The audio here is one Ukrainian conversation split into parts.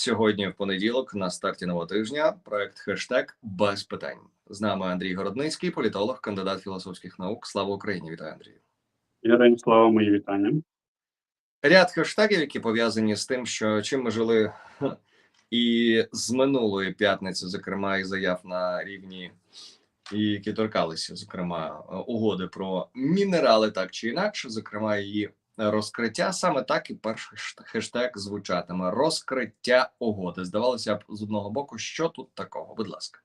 Сьогодні в понеділок на старті нового тижня проект хештег без питань. З нами Андрій Городницький, політолог, кандидат філософських наук. Слава Україні! Вітаю Андрію. Героям слава, мої вітання. Ряд хештегів, які пов'язані з тим, що чим ми жили і з минулої п'ятниці, зокрема, і заяв на рівні, які торкалися, зокрема, угоди про мінерали, так чи інакше, зокрема, її розкриття. Саме так і перший хештег звучатиме розкриття угоди. Здавалося б, з одного боку, що тут такого? Будь ласка.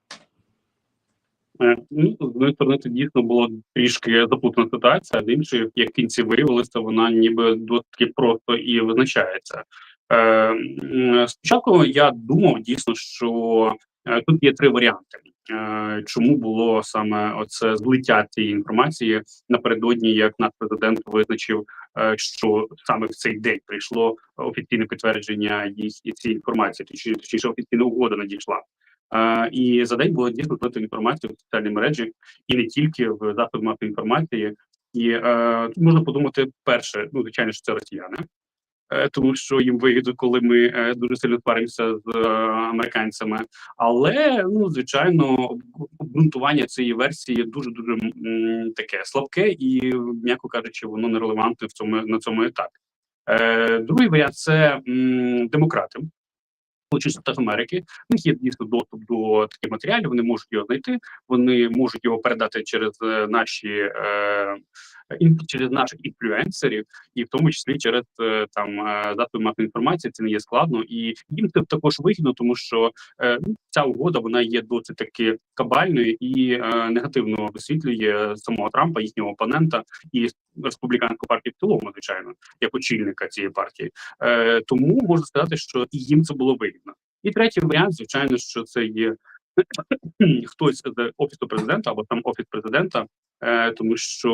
Е, Ну, з однієї сторони, це дійсно було трішки запутана ситуація, а з іншої, як в кінці виявилося, вона ніби досить просто і визначається. Е, Спочатку я думав дійсно, що е, тут є три варіанти. Е, Чому було саме оце злиття цієї інформації напередодні, як наш президент визначив, е, що саме в цей день прийшло офіційне підтвердження їх і цієї інформації, точніше, офіційна угода надійшла. Е, і за день було дійсно злито інформацію в соціальній мережі, і не тільки в засобах масової інформації. І е, можна подумати, перше, ну звичайно, що це росіяни, тому що їм вигідно, коли ми е, дуже сильно тваримося з е, американцями. Але ну звичайно, обґрунтування цієї версії дуже дуже таке слабке і, м'яко кажучи, воно нерелевантне в цьому на цьому етапі. Е, другий варіант це демократи. Штатів Америки, в них є дійсно доступ до таких матеріалів, вони можуть його знайти, вони можуть його передати через е, наші е, через наших інфлюенсерів, і в тому числі через е, там е, засоби масової інформації. Це не є складно, і їм це також вигідно, тому що е, ну, ця угода вона є досить таки кабальною і е, негативно висвітлює самого Трампа, їхнього опонента. І республіканську партію в цілому, звичайно, як очільника цієї партії. Е, тому можна сказати, що і їм це було вигідно. І третій варіант, звичайно, що це є хтось з офісу президента або там офіс президента, е, тому що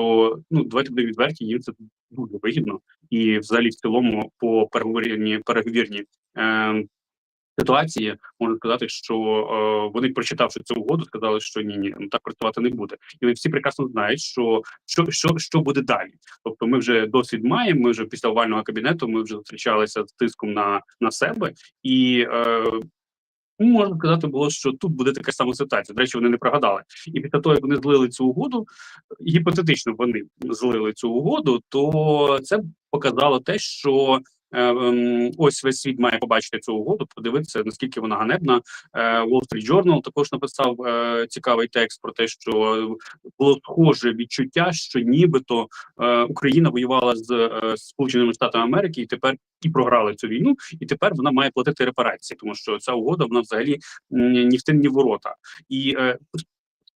ну давайте будемо відверті, їм це дуже вигідно, і взагалі в цілому по переговорні переговірні е, ситуації можна сказати, що е, вони, прочитавши цю угоду, сказали, що ні, ні, ну так працювати не буде. І вони всі прекрасно знають, що що, що, що буде далі. Тобто, ми вже досвід маємо. Ми вже після овального кабінету ми вже зустрічалися з тиском на, на себе і. Е, Ну, можна сказати, було, що тут буде така сама ситуація. До речі, вони не прогадали. І після того, як вони злили цю угоду, гіпотетично вони злили цю угоду, то це показало те, що ось весь світ має побачити цю угоду, подивитися, наскільки вона ганебна. Е, Wall Street Journal також написав е, цікавий текст про те, що було схоже відчуття, що нібито е, Україна воювала з е, Сполученими Штатами Америки і тепер і програли цю війну, і тепер вона має платити репарації, тому що ця угода вона взагалі ні в тим, ні в ворота. І е,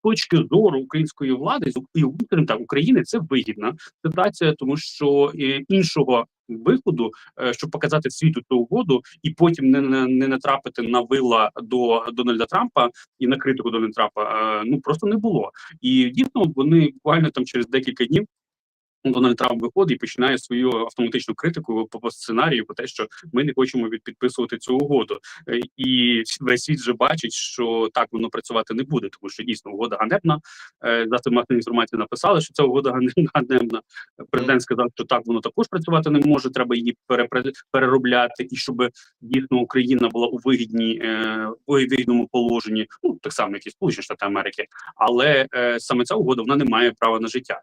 точки зору української влади і так України це вигідна ситуація, тому що е, іншого виходу, е, щоб показати світу цю угоду, і потім не, не, не натрапити на вила до Дональда Трампа і на критику Дональда Трампа, е, ну просто не було. І дійсно вони буквально там через декілька днів. Дональд Трамп виходить і починає свою автоматичну критику по, сценарію, по те, що ми не хочемо підписувати цю угоду, Е, і весь світ вже бачить, що так воно працювати не буде, тому що дійсно угода ганебна. Е, Засоби масової інформації написали, що ця угода ганебна-. Президент сказав, що так воно також працювати не може. Треба її переробляти, і щоб дійсно Україна була у вигідній е, вигідному положенні, ну так само, як і Сполучені Штати Америки, але саме ця угода вона не має права на життя.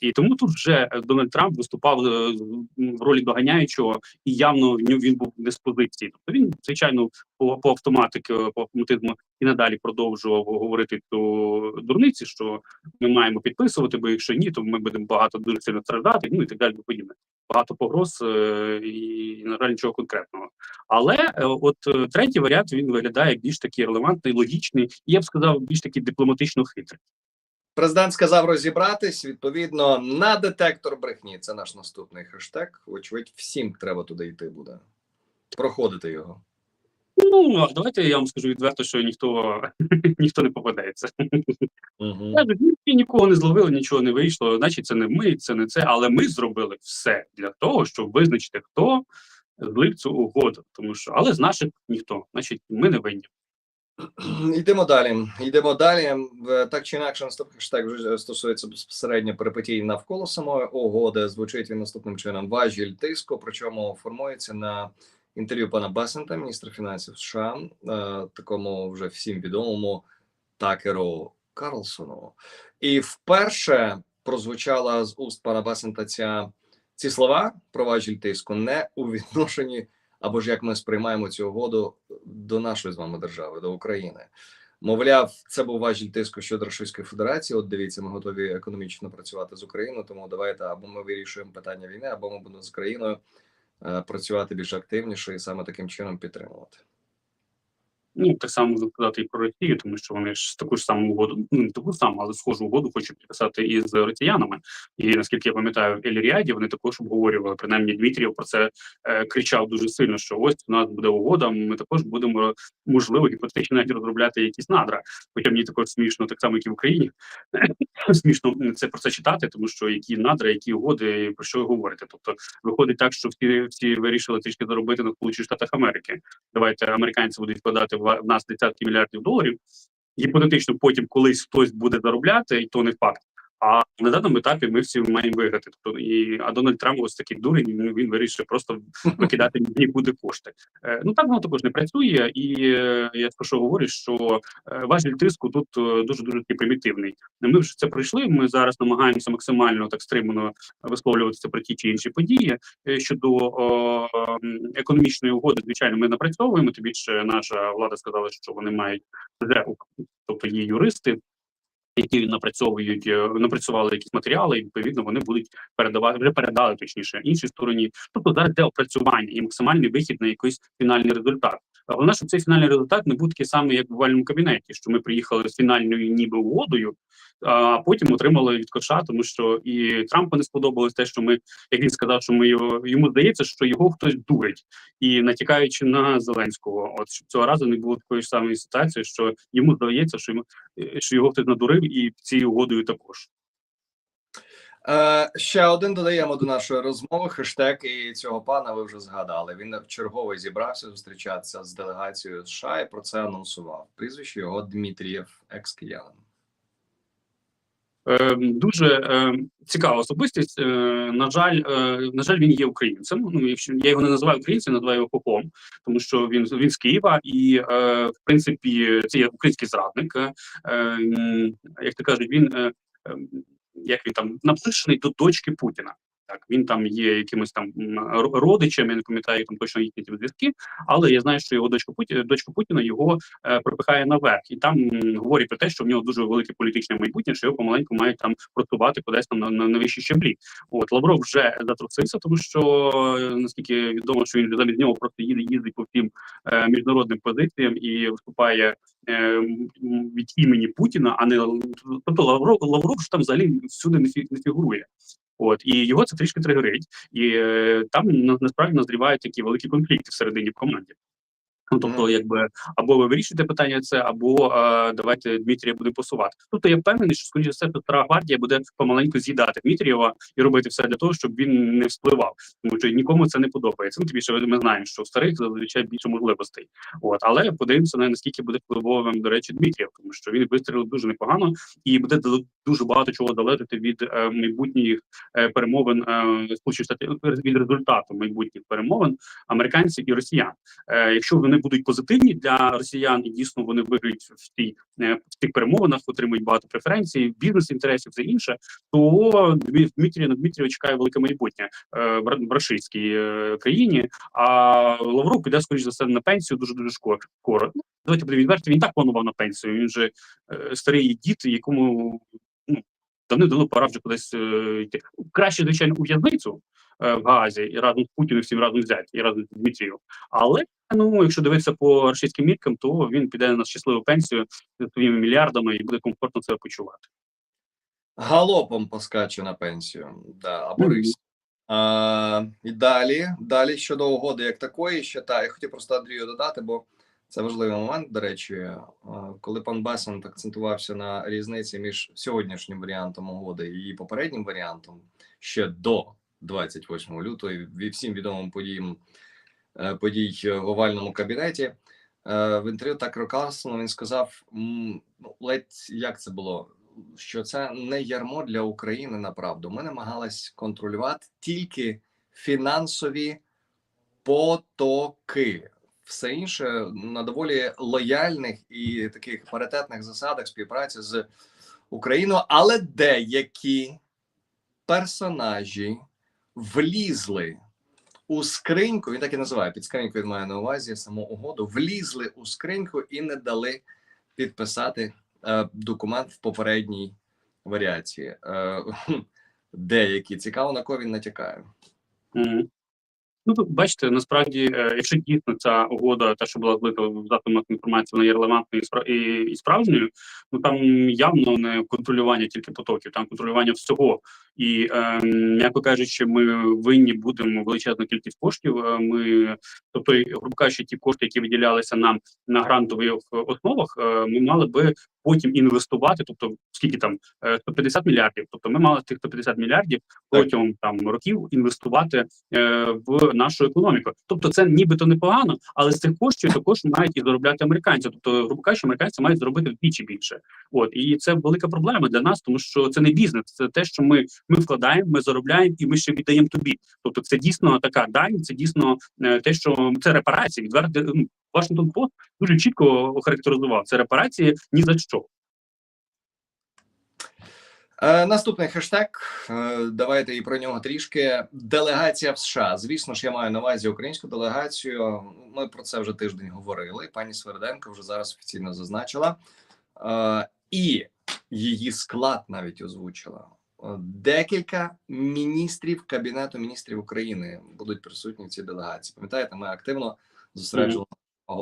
І тому тут вже е, Дональд Трамп виступав е, в ролі доганяючого, і явно в ньому він був не з позиції. Тобто він, звичайно, по, по автоматики, по автоматизму і надалі продовжував говорити ту дурниці, що ми маємо підписувати, бо якщо ні, то ми будемо багато дуже сильно страждати. Ну і так далі. Подібне. Багато погроз е, і на жаль нічого конкретного. Але е, от е, третій варіант він виглядає більш такий релевантний, логічний, і я б сказав, більш такий дипломатично хитрий. Президент сказав розібратись. Відповідно, на детектор брехні. Це наш наступний хештег. Вочевидь, всім треба туди йти буде. Проходити його. Ну а давайте я вам скажу відверто, що ніхто ніхто не попадається. Угу. Нікого не зловили, нічого не вийшло. Значить, це не ми, це не це. Але ми зробили все для того, щоб визначити, хто злив цю угоду. Тому що, але з наших ніхто, значить, ми не винні. Йдемо далі. Йдемо далі. Так чи інакше, наступний хештег вже стосується безпосередньо перипетій навколо самої угоди. Звучить він наступним чином: важіль тиску, причому формується на інтерв'ю пана Бесента, міністра фінансів США, е, такому вже всім відомому Такеру Карлсону. І вперше прозвучала з уст пана Бесента ця ці слова про важіль тиску не у відношенні, або ж як ми сприймаємо цю угоду до нашої з вами держави, до України. Мовляв, це був важіль тиску щодо Російської Федерації. От дивіться, ми готові економічно працювати з Україною. Тому давайте або ми вирішуємо питання війни, або ми будемо з країною е, працювати більш активніше і саме таким чином підтримувати. Ну, так само можна сказати і про Росію, тому що вони ж таку ж саму угоду, ну не таку саму, але схожу угоду хочуть підписати із росіянами. І наскільки я пам'ятаю, в Еліріаді вони також обговорювали. Принаймні Дмитрієв про це е, кричав дуже сильно. Що ось у нас буде угода. Ми також будемо можливо гіпотетично навіть розробляти якісь надра. Хоча мені також смішно, так само як і в Україні. смішно це про це читати, тому що які надра, які угоди, про що ви говорите. Тобто виходить так, що всі всі вирішили трішки заробити на Сполучених Штатах Америки. Давайте американці будуть вкладати в в нас десятки мільярдів доларів. Гіпотетично, потім колись хтось буде заробляти, і то не факт. А на даному етапі ми всі маємо виграти. Тобто і а Дональд Трамп ось такий дурень. Він, він вирішує просто викидати нікуди кошти. Е, ну так воно також не працює, і е, я про що говорю, що е, важіль тиску тут е, дуже дуже примітивний. Ми вже це пройшли. Ми зараз намагаємося максимально так стримано висловлюватися про ті чи інші події. Е, щодо м, економічної угоди, звичайно, ми напрацьовуємо. Тим більше наша влада сказала, що вони мають вже тобто є юристи які напрацьовують, е, напрацювали якісь матеріали, і відповідно вони будуть передавати вже передали точніше іншій стороні. Тобто зараз де опрацювання і максимальний вихід на якийсь фінальний результат. Головне, щоб цей фінальний результат не був такий самий, як в овальному кабінеті, що ми приїхали з фінальною ніби угодою, а потім отримали від коша, тому що і Трампу не сподобалось те, що ми, як він сказав, що ми його йому здається, що його хтось дурить, і натякаючи на Зеленського, от щоб цього разу не було такої ж самої ситуації, що йому здається, що йому е, що його хтось надурив, і цією угодою також. Е, ще один додаємо до нашої розмови. Хештег і цього пана ви вже згадали. Він черговий зібрався зустрічатися з делегацією США і про це анонсував. Прізвище його Дмитрієв, екс-киянин. Е, дуже е, цікава особистість. На жаль, на жаль, він є українцем. Ну якщо я його не називаю українцем, називаю його попом, тому що він він з Києва, і в принципі це є український зрадник. Як то кажуть, він е, е, як він там наближений до дочки Путіна. Так, він там є якимось там родичем, я не пам'ятаю там точно їхні зв'язки, але я знаю, що його дочка Путіна, дочка Путіна його е, пропихає наверх, і там говорить про те, що в нього дуже велике політичне майбутнє, що його помаленьку мають там просувати кудись там на, на, на вищі щаблі. От Лавров вже затрусився, тому що е, наскільки відомо, що він замість нього просто їде їздить по всім е, міжнародним позиціям і виступає е, від імені Путіна, а не тобто Лавров Лавров ж там взагалі всюди не фігурує. От і його це трішки тригерить, і е, там на, насправді назрівають такі великі конфлікти всередині в команді. Ну, тобто, якби або ви вирішуєте питання це, або е, давайте Дмитрія буде посувати. Тобто я впевнений, що скоріше все Стара гвардія буде помаленьку з'їдати Дмитрієва і робити все для того, щоб він не вспливав, тому що нікому це не подобається. Ну тим більше ми знаємо, що у старих зазвичай більше можливостей. От але подивимося на наскільки буде впливовим, до речі, Дмитрієв, тому що він вистрілив дуже непогано і буде дуже багато чого залежати від е, майбутніх е, перемовин е, сполучених штатів від результату майбутніх перемовин американців і росіян. Е, якщо вони будуть позитивні для росіян, і дійсно вони виграють в тій е, в тих перемовинах, отримують багато преференцій, бізнес-інтересів, все інше, то Дмитрія Дмитрія чекає велике майбутнє е, в е, країні. А Лавров піде скоріш за все на пенсію дуже дуже скоро. Давайте будемо відверті. Він так планував на пенсію. Він же е, старий дід, якому ну давно пора вже кудись е, йти. Краще, звичайно, у в'язницю е, в Гаазі і разом з Путіним всім разом взяти і разом з Дмитрієм. Але ну, якщо дивитися по російським міркам, то він піде на щасливу пенсію зі своїми мільярдами і буде комфортно себе почувати. Галопом поскаче на пенсію. Да, або Мгм. рись. А, і далі, далі щодо угоди як такої, ще та я хотів просто Андрію додати, бо це важливий момент. До речі, коли пан Бесент акцентувався на різниці між сьогоднішнім варіантом угоди і її попереднім варіантом ще до 28 лютого, і всім відомим подіям е, подій в овальному кабінеті. Е, В інтерв'ю так Карлсону він сказав: ну, ледь як це було, що це не ярмо для України направду. Ми намагались контролювати тільки фінансові потоки. Все інше на доволі лояльних і таких паритетних засадах співпраці з Україною, але деякі персонажі влізли у скриньку. Він так і називає під скриньку. Він має на увазі саму угоду. Влізли у скриньку і не дали підписати е, документ в попередній варіації. Е, деякі цікаво на кого він натякає. Мгм. Ну, тут бачите, насправді, е, якщо дійсно ця угода, та що була злита в засобах інформації, вона є релевантною і, справжньою, ну там явно не контролювання тільки потоків, там контролювання всього. І, е, м'яко кажучи, ми винні будемо величезну кількість коштів. Е, Ми, тобто, грубо кажучи, ті кошти, які виділялися нам на грантових основах, е, ми мали би потім інвестувати, тобто скільки там е, 150 мільярдів. Тобто, ми мали тих 150 мільярдів протягом там років інвестувати е, в нашу економіку. Тобто, це нібито непогано, але з цих коштів також мають і заробляти американці. Тобто, грубо кажучи, американці мають зробити вдвічі більше. От і це велика проблема для нас, тому що це не бізнес, це те, що ми, ми вкладаємо, ми заробляємо і ми ще віддаємо тобі. Тобто, це дійсно така дань, це дійсно е, те, що це репарації. Відверто ну, Вашингтон Пост дуже чітко охарактеризував це репарації ні за що. Е, наступний хештег. Е, давайте і про нього трішки. Делегація в США. Звісно ж, я маю на увазі українську делегацію. Ми про це вже тиждень говорили. Пані Сверденко вже зараз офіційно зазначила. Е, і її склад навіть озвучила. Декілька міністрів Кабінету міністрів України будуть присутні в цій делегації. Пам'ятаєте, ми активно зосереджували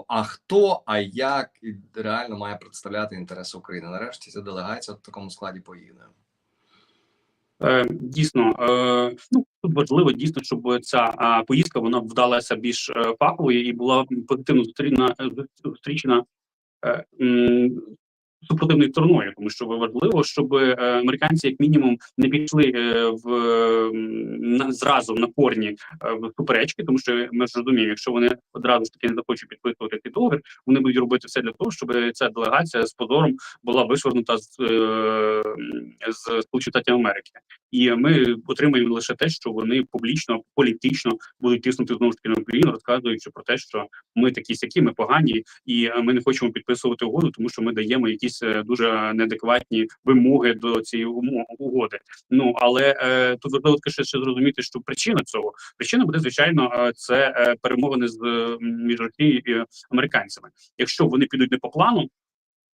а хто, а як і реально має представляти інтереси України. Нарешті ця делегація в такому складі поїде. Е, Дійсно, е, ну тут важливо дійсно, щоб ця поїздка вона вдалася більш е, фаховою і була позитивно зустрічена супротивною стороною, тому що важливо, щоб е, американці, як мінімум, не пішли е, в на зразу на корні е, в суперечки, тому що ми ж розуміємо, якщо вони одразу ж таки не захочуть підписувати цей договір, вони будуть робити все для того, щоб ця делегація з позором була вишвернута з, з Сполучених Штатів Америки. І ми отримаємо лише те, що вони публічно, політично будуть тиснути знову ж таки на Україну, розказуючи про те, що ми такі сякі, ми погані, і ми не хочемо підписувати угоду, тому що ми даємо якісь е, дуже неадекватні вимоги до цієї угоди. Ну але е, тут важливо ще, ще зрозуміти, що причина цього причина буде звичайно е, це е, перемовини з між Росією і американцями. Якщо вони підуть не по плану.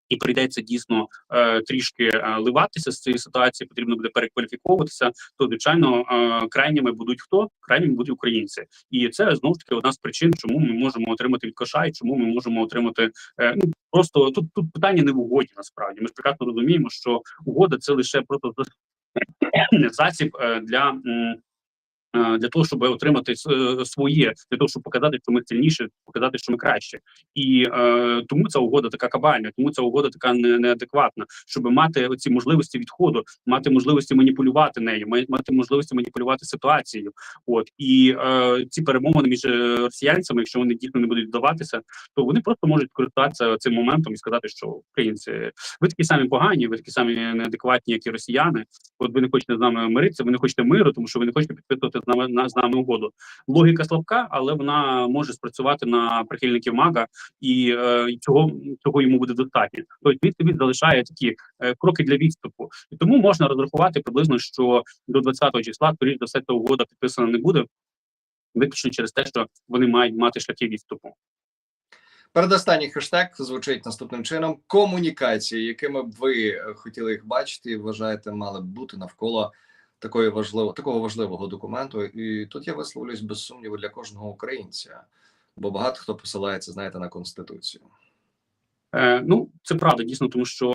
І прийдеться дійсно е, трішки е, ливатися з цієї ситуації, потрібно буде перекваліфіковуватися. То звичайно е, крайніми будуть хто? Крайніми будуть українці, і це знову ж таки одна з причин, чому ми можемо отримати від коша, і чому ми можемо отримати е, ну просто тут тут питання не в угоді. Насправді ми ж прекрасно розуміємо, що угода це лише просто зас- засіб е, для. Е, Для того щоб отримати е, своє, для того, щоб показати, що ми сильніше, показати, що ми краще, і е, тому ця угода така кабальна, тому ця угода така не, неадекватна, щоб мати оці можливості відходу, мати можливості маніпулювати нею, мати можливості маніпулювати ситуацією. От і е, ці перемовини між е, росіянцями, якщо вони дійсно не будуть вдаватися, то вони просто можуть користуватися цим моментом і сказати, що українці, ви такі самі погані, ви такі самі неадекватні, як і росіяни. От ви не хочете з нами миритися, ви не хочете миру, тому що ви не хочете підписувати з нами на з нами угоду. Логіка слабка, але вона може спрацювати на прихильників мага, і е, цього цього йому буде достатньо. Тобто собі залишає такі е, кроки для відступу, і тому можна розрахувати приблизно, що до 20-го числа, скоріш за все, ця угода підписана не буде. Виключно через те, що вони мають мати шляхи відступу. Передостанній хештег звучить наступним чином: комунікації, якими б ви е, хотіли їх бачити, і вважаєте, мали б бути навколо такої важливо, такого важливого документу. І тут я висловлюсь без сумніву для кожного українця, бо багато хто посилається, знаєте, на конституцію. Е, ну, це правда, дійсно, тому що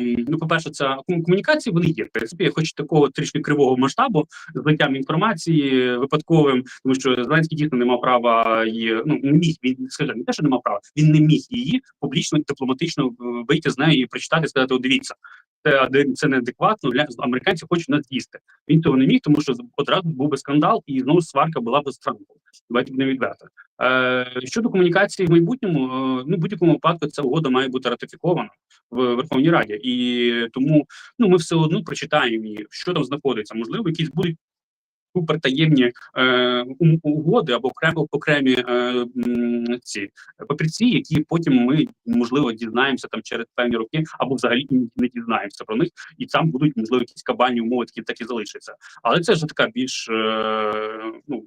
е, ну, по-перше, це комунікації вони є. В принципі, хоч такого трішки кривого масштабу з злиттям інформації випадковим, тому що Зеленський дійсно не мав права її. Ну не міг він скажімо, не те, що не мав права, він не міг її публічно дипломатично е, вийти з нею і прочитати, сказати: О, дивіться, це аде- це неадекватно. Американці хочуть нас їсти. Він того не міг, тому що одразу був би скандал, і знову сварка була б з Трампом. Давайте не відверто. Е, щодо комунікації в майбутньому, е, ну в будь-якому випадку ця угода має бути ратифікована в Верховній Раді, і тому ну ми все одно прочитаємо її, що там знаходиться. Можливо, якісь будуть супертаємні е, угоди або окремі окремі е, ці папірці, які потім ми можливо дізнаємося там через певні роки, або взагалі не дізнаємося про них, і там будуть можливо якісь кабальні умови, такі так і залишаться. Але це вже така більш е, ну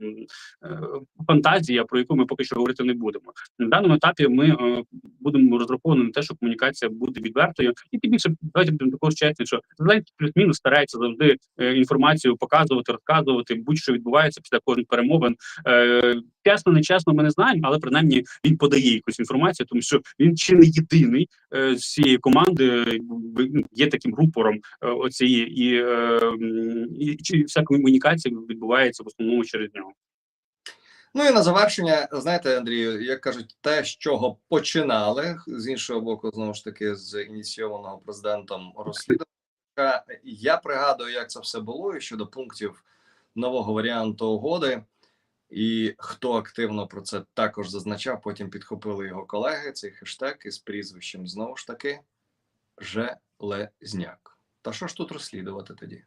е, фантазія, про яку ми поки що говорити не будемо. На даному етапі ми е, будемо розраховані на те, що комунікація буде відвертою, і тим більше давайте будемо також чесні, що плюс-мінус старається завжди е, інформацію показувати, розказувати, будь-що відбувається після кожних перемовин. Е, чесно, не чесно, ми не знаємо, але принаймні він подає якусь інформацію, тому що він чи не єдиний е, з цієї команди ну, є таким рупором е, оцієї і, і чи вся комунікація відбувається в основному через нього. Ну і на завершення, знаєте, Андрію, як кажуть, те, з чого починали з іншого боку, знову ж таки, з ініційованого президентом розслідування. Я пригадую, як це все було, і щодо пунктів нового варіанту угоди. І хто активно про це також зазначав, потім підхопили його колеги. Цей хештег із прізвищем знову ж таки Железняк. Та що ж тут розслідувати тоді?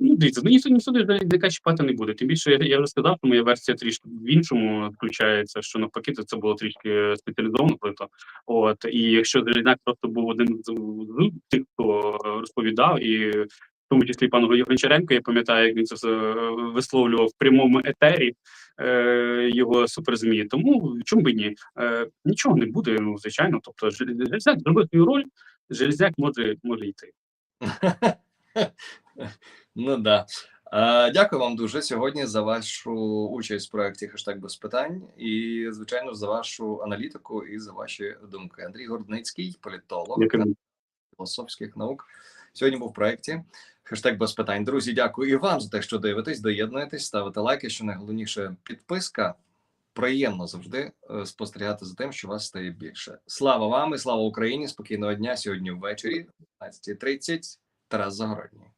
Ну, дивіться, ну ніхто ніхто ніяка чіпати не буде. Тим більше я, вже сказав, що моя версія трішки в іншому включається, що навпаки, то це було трішки спеціалізовано просто. От і якщо Залізняк просто був одним з, з тих, хто розповідав, і в тому числі пану Гончаренко, я пам'ятаю, як він це е, висловлював в прямому етері е, його суперзмі. Тому чому би ні? Е, нічого не буде, ну звичайно. Тобто, Желез- Железняк зробив свою роль, Железняк може, може йти. Ну да. Е, Дякую вам дуже сьогодні за вашу участь в проєкті хештег без питань і, звичайно, за вашу аналітику і за ваші думки. Андрій Гордницький, політолог філософських наук. Сьогодні був в проєкті хештег без питань. Друзі, дякую і вам за те, що дивитесь, доєднуєтесь, ставите лайки. Що найголовніше підписка. Приємно завжди е, спостерігати за тим, що вас стає більше. Слава вам і слава Україні! Спокійного дня сьогодні ввечері, 15.30. Тарас Загородній.